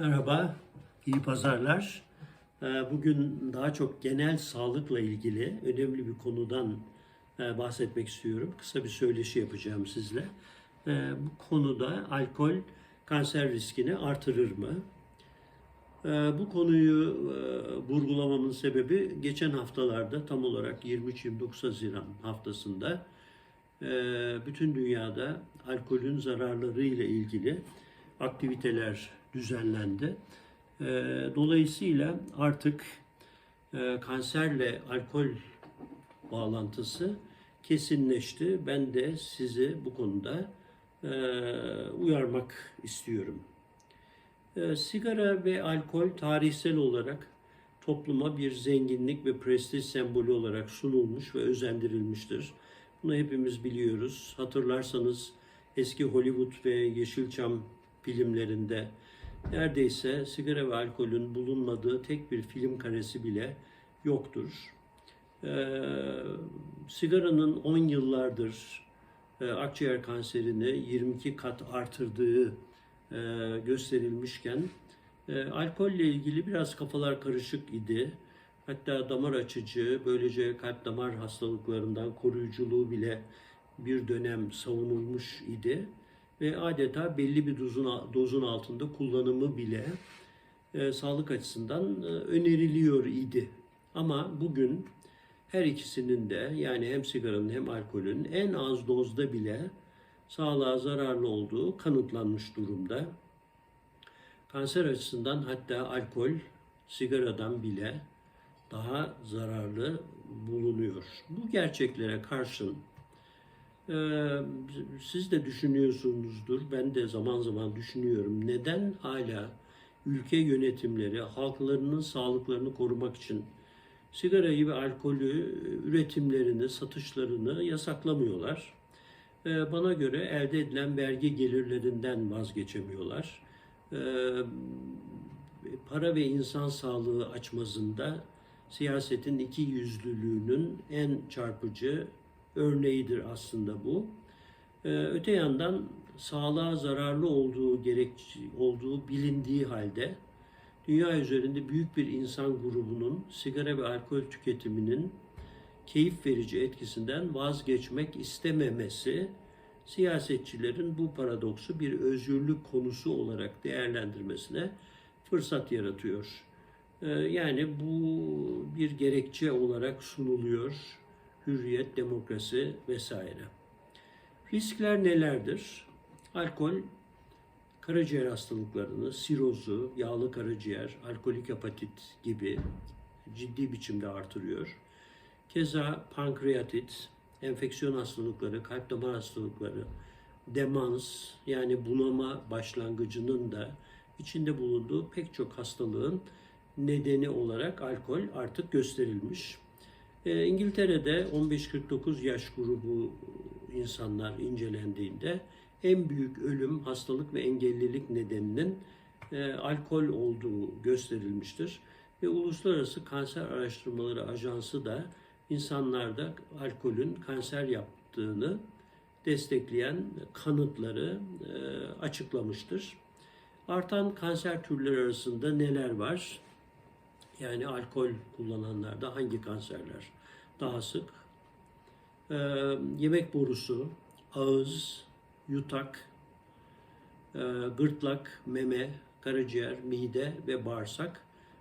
Merhaba, iyi pazarlar. Ee, Bugün daha çok genel sağlıkla ilgili önemli bir konudan e, bahsetmek istiyorum. Kısa bir söyleşi yapacağım sizle. Ee, Bu konuda alkol kanser riskini artırır mı? Ee, Bu konuyu e, vurgulamamın sebebi geçen haftalarda tam olarak 23-29 Haziran haftasında e, bütün dünyada alkolün zararları ile ilgili aktiviteler düzenlendi. E, Dolayısıyla artık e, kanserle alkol bağlantısı kesinleşti. Ben de sizi bu konuda e, uyarmak istiyorum. E, Sigara ve alkol tarihsel olarak topluma bir zenginlik ve prestij sembolü olarak sunulmuş ve özendirilmiştir. Bunu hepimiz biliyoruz. Hatırlarsanız eski Hollywood ve Yeşilçam filmlerinde neredeyse sigara ve alkolün bulunmadığı tek bir film karesi bile yoktur. Ee, sigaranın 10 yıllardır e, akciğer kanserini 22 kat artırdığı e, gösterilmişken e, alkolle ilgili biraz kafalar karışık idi. Hatta damar açıcı, böylece kalp damar hastalıklarından koruyuculuğu bile bir dönem savunulmuş idi. Ve adeta belli bir dozun, dozun altında kullanımı bile e, sağlık açısından e, öneriliyor idi. Ama bugün her ikisinin de yani hem sigaranın hem alkolün en az dozda bile sağlığa zararlı olduğu kanıtlanmış durumda. Kanser açısından hatta alkol sigaradan bile daha zararlı bulunuyor. Bu gerçeklere karşın siz de düşünüyorsunuzdur, ben de zaman zaman düşünüyorum. Neden hala ülke yönetimleri halklarının sağlıklarını korumak için sigarayı ve alkolü üretimlerini, satışlarını yasaklamıyorlar? E, Bana göre elde edilen vergi gelirlerinden vazgeçemiyorlar. E, Para ve insan sağlığı açmazında siyasetin iki yüzlülüğünün en çarpıcı örneğidir aslında bu. Ee, öte yandan sağlığa zararlı olduğu gerek olduğu bilindiği halde dünya üzerinde büyük bir insan grubunun sigara ve alkol tüketiminin keyif verici etkisinden vazgeçmek istememesi siyasetçilerin bu paradoksu bir özgürlük konusu olarak değerlendirmesine fırsat yaratıyor. Ee, Yani bu bir gerekçe olarak sunuluyor. Hürriyet, demokrasi vesaire. Riskler nelerdir? Alkol, karaciğer hastalıklarını, sirozu, yağlı karaciğer, alkolik hepatit gibi ciddi biçimde artırıyor. Keza pankreatit, enfeksiyon hastalıkları, kalp damar hastalıkları, demans yani bunama başlangıcının da içinde bulunduğu pek çok hastalığın nedeni olarak alkol artık gösterilmiş. E, İngiltere'de 15-49 yaş grubu insanlar incelendiğinde en büyük ölüm, hastalık ve engellilik nedeninin e, alkol olduğu gösterilmiştir. Ve Uluslararası Kanser Araştırmaları Ajansı da insanlarda alkolün kanser yaptığını destekleyen kanıtları e, açıklamıştır. Artan kanser türleri arasında neler var? Yani alkol kullananlarda hangi kanserler daha sık? Ee, yemek borusu, ağız, yutak, e, gırtlak, meme, karaciğer, mide ve bağırsak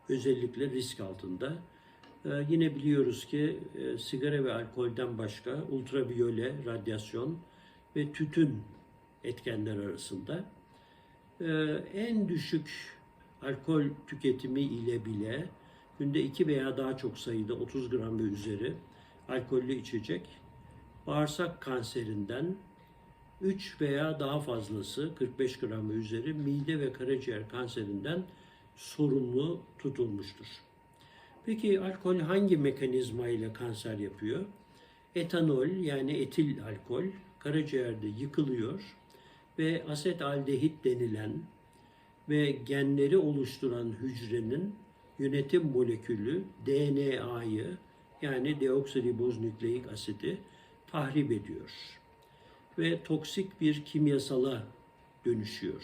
özellikle risk altında. Ee, yine biliyoruz ki e, sigara ve alkolden başka ultraviyole, radyasyon ve tütün etkenler arasında. Ee, en düşük alkol tüketimi ile bile günde 2 veya daha çok sayıda 30 gram ve üzeri alkollü içecek bağırsak kanserinden 3 veya daha fazlası 45 gram ve üzeri mide ve karaciğer kanserinden sorumlu tutulmuştur. Peki alkol hangi mekanizma ile kanser yapıyor? Etanol yani etil alkol karaciğerde yıkılıyor ve asetaldehit denilen ve genleri oluşturan hücrenin yönetim molekülü DNA'yı yani deoksiribozonükleik asidi tahrip ediyor ve toksik bir kimyasala dönüşüyor.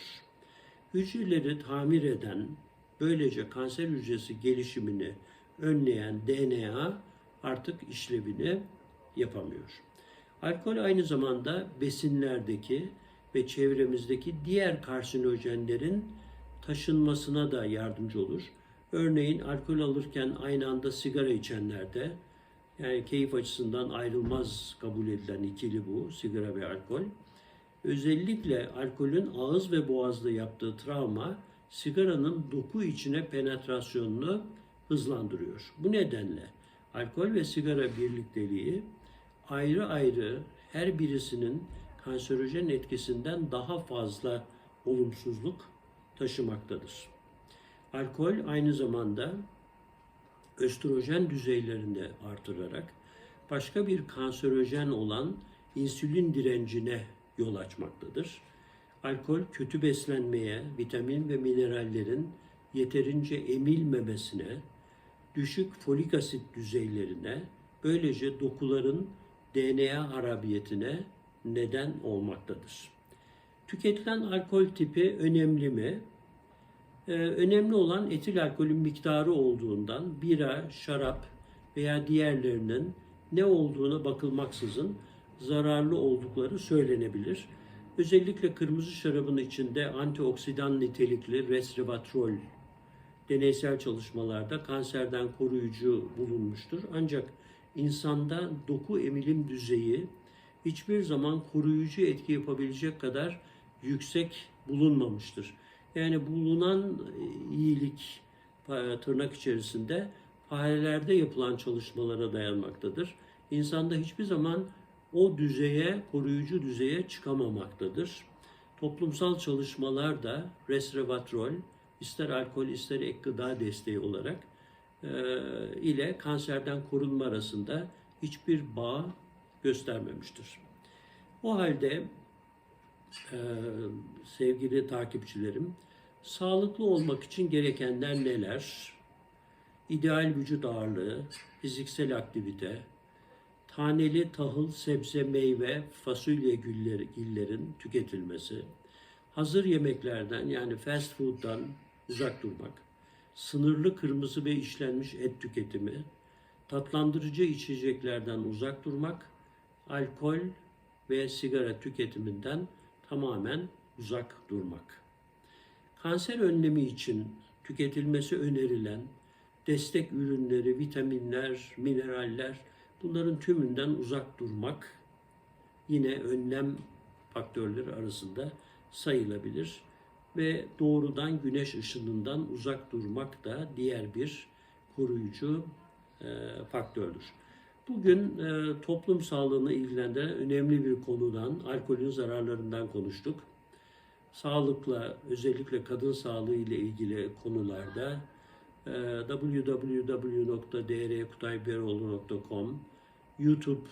hücreleri tamir eden, böylece kanser hücresi gelişimini önleyen DNA artık işlevini yapamıyor. Alkol aynı zamanda besinlerdeki ve çevremizdeki diğer karsinojenlerin taşınmasına da yardımcı olur. Örneğin alkol alırken aynı anda sigara içenlerde yani keyif açısından ayrılmaz kabul edilen ikili bu sigara ve alkol. Özellikle alkolün ağız ve boğazda yaptığı travma sigaranın doku içine penetrasyonunu hızlandırıyor. Bu nedenle alkol ve sigara birlikteliği ayrı ayrı her birisinin kanserojen etkisinden daha fazla olumsuzluk taşımaktadır. Alkol aynı zamanda östrojen düzeylerini artırarak başka bir kanserojen olan insülin direncine yol açmaktadır. Alkol kötü beslenmeye, vitamin ve minerallerin yeterince emilmemesine, düşük folik asit düzeylerine, böylece dokuların DNA harabiyetine neden olmaktadır. Tüketilen alkol tipi önemli mi? Ee, önemli olan etil alkolün miktarı olduğundan bira, şarap veya diğerlerinin ne olduğuna bakılmaksızın zararlı oldukları söylenebilir. Özellikle kırmızı şarabın içinde antioksidan nitelikli resveratrol deneysel çalışmalarda kanserden koruyucu bulunmuştur. Ancak insanda doku emilim düzeyi hiçbir zaman koruyucu etki yapabilecek kadar yüksek bulunmamıştır. Yani bulunan iyilik e, tırnak içerisinde farelerde yapılan çalışmalara dayanmaktadır. İnsanda hiçbir zaman o düzeye, koruyucu düzeye çıkamamaktadır. Toplumsal çalışmalar da resveratrol, ister alkol ister ek gıda desteği olarak e, ile kanserden korunma arasında hiçbir bağ göstermemiştir. O halde e, sevgili takipçilerim, sağlıklı olmak için gerekenler neler? İdeal vücut ağırlığı, fiziksel aktivite, taneli tahıl, sebze, meyve, fasulye gülleri, gillerin tüketilmesi, hazır yemeklerden yani fast food'dan uzak durmak, sınırlı kırmızı ve işlenmiş et tüketimi, tatlandırıcı içeceklerden uzak durmak, alkol ve sigara tüketiminden tamamen uzak durmak. Kanser önlemi için tüketilmesi önerilen destek ürünleri, vitaminler, mineraller bunların tümünden uzak durmak yine önlem faktörleri arasında sayılabilir ve doğrudan güneş ışınından uzak durmak da diğer bir koruyucu e, faktördür. Bugün e, toplum sağlığını ilgilendiren önemli bir konudan, alkolün zararlarından konuştuk. Sağlıkla, özellikle kadın sağlığı ile ilgili konularda e, www.drkutayberoğlu.com, YouTube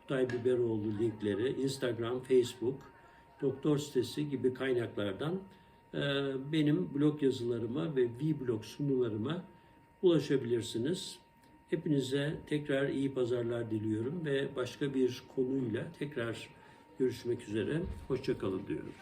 Kutay Biberoğlu linkleri, Instagram, Facebook, doktor sitesi gibi kaynaklardan e, benim blog yazılarıma ve vlog sunularıma ulaşabilirsiniz. Hepinize tekrar iyi pazarlar diliyorum ve başka bir konuyla tekrar görüşmek üzere. Hoşçakalın diyorum.